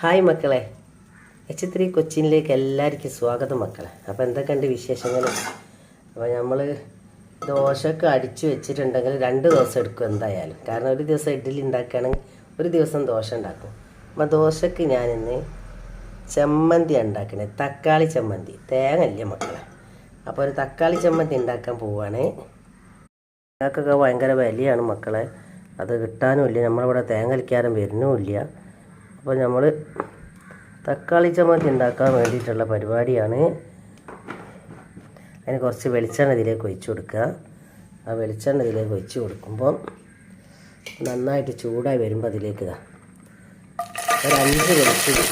Hi മക്കളെ. H three കൊച്ചിനിലേക്ക് എല്ലാവർക്കും സ്വാഗതം മക്കളെ. അപ്പോൾ എന്തൊക്കെയുണ്ട് വിശേഷങ്ങൾ അപ്പോൾ നമ്മൾ ദോശയൊക്കെ അടിച്ചു വെച്ചിട്ടുണ്ടെങ്കിൽ രണ്ട് ദിവസം എടുക്കും എന്തായാലും. കാരണം ഒരു ദിവസം ഇഡ്ഡലി ഉണ്ടാക്കുകയാണെങ്കിൽ ഒരു ദിവസം ദോശ ഉണ്ടാക്കും. അപ്പോൾ ദോശയ്ക്ക് ഞാനിന്ന് ചമ്മന്തി ഉണ്ടാക്കണേ. തക്കാളി ചമ്മന്തി. തേങ്ങ ഇല്ല മക്കളെ? അപ്പോൾ ഒരു തക്കാളി ചമ്മന്തി ഉണ്ടാക്കാൻ പോവുകയാണ് തേങ്ങക്കൊക്കെ ഭയങ്കര വിലയാണ് മക്കളെ. അത് കിട്ടാനും ഇല്ല. നമ്മളിവിടെ തേങ്ങ അലിക്കാനും വരുന്നുമില്ല അപ്പോൾ നമ്മൾ തക്കാളി ചമ്മന്തി ഉണ്ടാക്കാൻ വേണ്ടിയിട്ടുള്ള പരിപാടിയാണ്. അതിന് കുറച്ച് വെളിച്ചെണ്ണ ഇതിലേക്ക് ഒഴിച്ചു കൊടുക്കുക. ആ വെളിച്ചെണ്ണ ഇതിലേക്ക് ഒഴിച്ചു കൊടുക്കുമ്പോൾ നന്നായിട്ട് ചൂടായി വരുമ്പോൾ അതിലേക്ക് ഇതാ. ഒരു അഞ്ച് വെളുത്തുള്ളി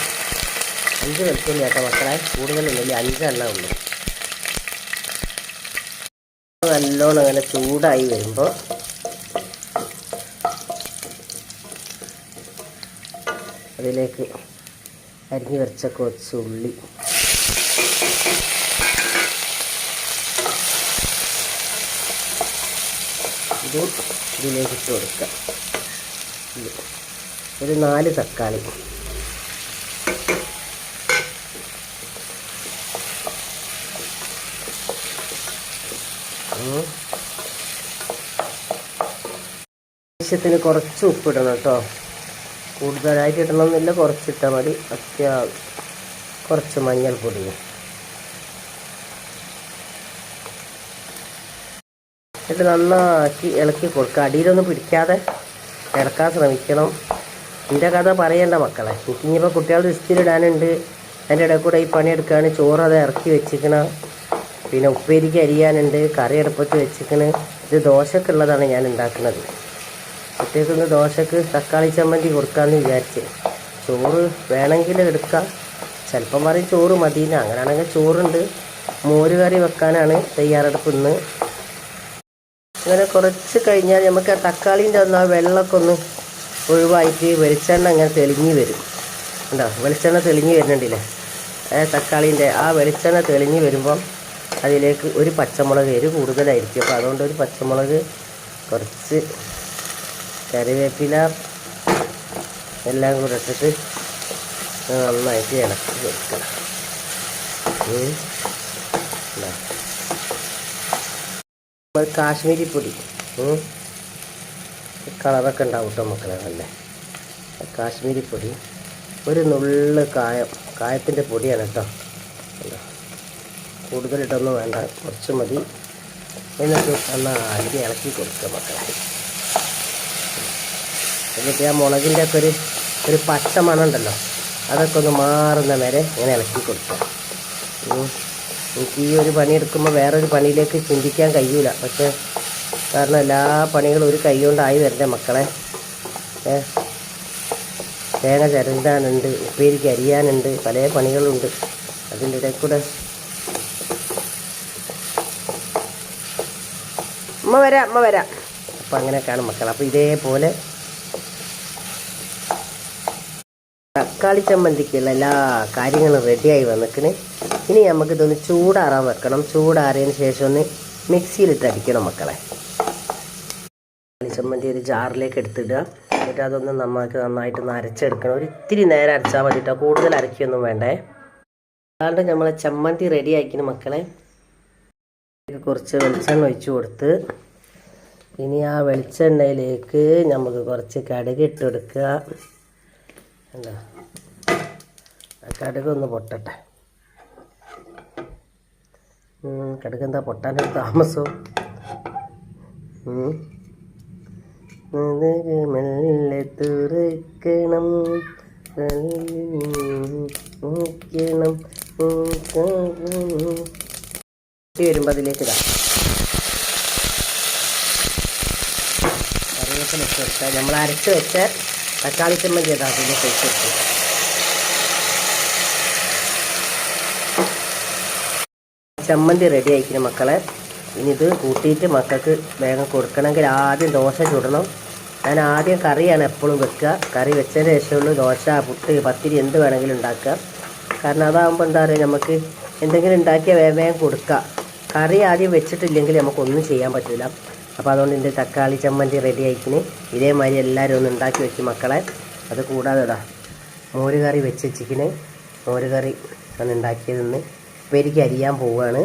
അഞ്ച് വെളുത്തുള്ളി കേട്ടോ മക്കളെ. കൂടുതലൊന്നുമില്ല അഞ്ചെണ്ണ ഉള്ളൂ. നല്ലോണം അങ്ങനെ ചൂടായി വരുമ്പോൾ അതിലേക്ക് അരിഞ്ഞു വെച്ച കുറച്ച് ഉള്ളി ഇത് ഇതിലേക്ക് ഇട്ട് കൊടുക്കാം. ഒരു നാല് തക്കാളി. ആവശ്യത്തിന് കുറച്ച് ഉപ്പിടണം കേട്ടോ കൂടുതലായിട്ട് ഇടണമെന്നില്ല കുറച്ചിട്ടാൽ മതി. അത്യാവശ്യം കുറച്ച് മഞ്ഞൾപ്പൊടിയും ഇത് നന്നാക്കി ഇളക്കി കൊടുക്കുക അടിയിലൊന്നും പിടിക്കാതെ ഇളക്കാൻ ശ്രമിക്കണം. എന്റെ കഥ പറയണ്ട മക്കളെ. എനിക്കിനിയിപ്പോൾ കുട്ടികളുടെ ഇസ്തിരിടാനുണ്ട് അതിന്റെ ഇടയിൽ കൂടെ ഈ പണിയെടുക്കുകയാണ് ചോറ് അത് ഇറക്കി വെച്ചിക്കണം പിന്നെ ഉപ്പേരിക്ക് അരിയാനുണ്ട്. കറി അടുപ്പത്ത് വെച്ചിക്കണ് ഇത് ദോശക്കുള്ളതാണ് ഞാൻ ഉണ്ടാക്കുന്നത്. കുട്ടികൾക്കൊന്ന് ദോശക്ക് തക്കാളി ചമ്മന്തി കൊടുക്കാമെന്ന് വിചാരിച്ച്. ചോറ് വേണമെങ്കിൽ എടുക്കാം. ചിലപ്പം പറയും ചോറ് മതിയില്ല അങ്ങനെയാണെങ്കിൽ ചോറുണ്ട്. മോര് കറി വെക്കാനാണ് തയ്യാറെടുപ്പ് ഇന്ന്. അങ്ങനെ കുറച്ച് കഴിഞ്ഞാൽ നമുക്ക് ആ തക്കാളീന്റെ ഒന്ന് ആ വെള്ളമൊക്കെ ഒന്ന് ഒഴിവായിട്ട് വെളിച്ചെണ്ണ അങ്ങനെ തെളിഞ്ഞ് വരും. ഉണ്ടോ വെളിച്ചെണ്ണ തെളിഞ്ഞ് വരുന്നുണ്ടല്ലേ? തക്കാളീന്റെ ആ വെളിച്ചെണ്ണ തെളിഞ്ഞ് വരുമ്പം അതിലേക്ക് ഒരു പച്ചമുളക് എരി കൂടുതലായിരിക്കും. അപ്പോൾ അതുകൊണ്ട് ഒരു പച്ചമുളക് കുറച്ച് കറിവേപ്പില എല്ലാം കൂടെ ഇട്ടിട്ട് നന്നായിട്ട് ഇളക്കി. ഇതാ. കാശ്മീരി പൊടി. കളറൊക്കെ ഉണ്ടാവും കേട്ടോ മക്കളെ നല്ല കാശ്മീരി പൊടി ഒരു നുള്ള് കായം കായത്തിന്റെ പൊടിയാണ് കേട്ടോ? കൂടുതലിട്ടൊന്നും വേണ്ട കുറച്ച് മതി എന്നിട്ട് നന്നായിട്ട് ഇളക്കി കൊടുക്കുക മക്കളെ എന്നിട്ട് ആ മുളകിന്റെ ഒക്കെ ഒരു ഒരു പച്ച മണമുണ്ടല്ലോ അതൊക്കെ ഒന്ന് മാറുന്ന വരെ ഇങ്ങനെ ഇളക്കി കൊടുക്കുക. എനിക്ക് ഈ ഒരു പണി എടുക്കുമ്പോൾ വേറൊരു പണിയിലേക്ക് ചിന്തിക്കാൻ കഴിയൂല. പക്ഷെ കാരണം എല്ലാ പണികളും ഒരു കൈ കൊണ്ടായി വരണ്ടേ മക്കളെ? തേങ്ങ ചരണ്ടാനുണ്ട് ഉപ്പേരിക്ക് അരിയാനുണ്ട് പല പണികളുണ്ട്. അതിന്റെ ഇടയിൽ കൂടെ അമ്മ വരാം അമ്മ വരാം. അപ്പം അങ്ങനെയൊക്കെയാണ് മക്കൾ അപ്പോൾ ഇതേപോലെ തക്കാളി ചമ്മന്തിക്കുള്ള എല്ലാ കാര്യങ്ങളും റെഡിയായി വന്നിക്കണ്. ഇനി നമുക്ക് ഇതൊന്ന് ചൂടാറാൻ വെക്കണം. ചൂടാറിയതിന് ശേഷം ഒന്ന് മിക്സിയിലിട്ട് അടിക്കണം മക്കളെ. തക്കാളി ചമ്മന്തി ഒരു ജാറിലേക്ക് എടുത്തിടുക. എന്നിട്ട് അതൊന്ന് നമുക്ക് നന്നായിട്ട് ഒന്ന് അരച്ചെടുക്കണം. ഒരു ഇത്തിരി നേരം അരച്ചാൽ മതിട്ടോ കൂടുതൽ അരക്കിയൊന്നും വേണ്ടേ. അതാണ്ട് നമ്മൾ ചമ്മന്തി റെഡി ആക്കിന് മക്കളെ. കുറച്ച് വെളിച്ചെണ്ണ ഒഴിച്ച് കൊടുത്ത് ഇനി ആ വെളിച്ചെണ്ണയിലേക്ക് നമുക്ക് കുറച്ച് കടുക് ഇട്ട് എന്താ? ആ കടുക് പൊട്ടട്ടെ. കടുക് എന്താ പൊട്ടാനൊരു താമസവും മെല്ലെ തുറക്കണം. നോക്കണം വരുമ്പോൾ അതിലേക്ക് ഇതാ കറിവേപ്പില നമ്മൾ അരച്ച് വെച്ച തക്കാളി ചമ്മന്തി അതിലേക്ക് ഇട്ട്. കൊടുക്കുക ചമ്മന്തി റെഡി ആയിരിക്കണം മക്കളെ. ഇനി ഇത് കൂട്ടിയിട്ട് മക്കൾക്ക് വേഗം കൊടുക്കണമെങ്കിൽ ആദ്യം ദോശ ചുടണം. ഞാൻ ആദ്യം കറിയാണ് എപ്പോഴും വെക്കുക. കറി വെച്ചതിന് ശേഷമുള്ളൂ ദോശ പുട്ട് പത്തിരി എന്ത് വേണമെങ്കിലും ഉണ്ടാക്കുക. കാരണം അതാകുമ്പോൾ എന്താ പറയുക നമുക്ക് എന്തെങ്കിലും ഉണ്ടാക്കിയാൽ വേഗം വേഗം കൊടുക്കുക. കറി ആദ്യം വെച്ചിട്ടില്ലെങ്കിൽ നമുക്കൊന്നും ചെയ്യാൻ പറ്റില്ല അപ്പോൾ അതുകൊണ്ട് എന്റെ തക്കാളി ചമ്മന്തി റെഡി ആയിക്കിന്. ഇതേമാതിരി എല്ലാവരും ഒന്ന് ഉണ്ടാക്കി വെക്കും മക്കളെ. അത് കൂടാതെ ഇതാ മോര് കറി വെച്ച് വെച്ചിക്കിന്. മോര് കറി ആണ് ഉണ്ടാക്കിയതെന്ന്. എനിക്ക് അരിയാൻ പോവുകയാണ്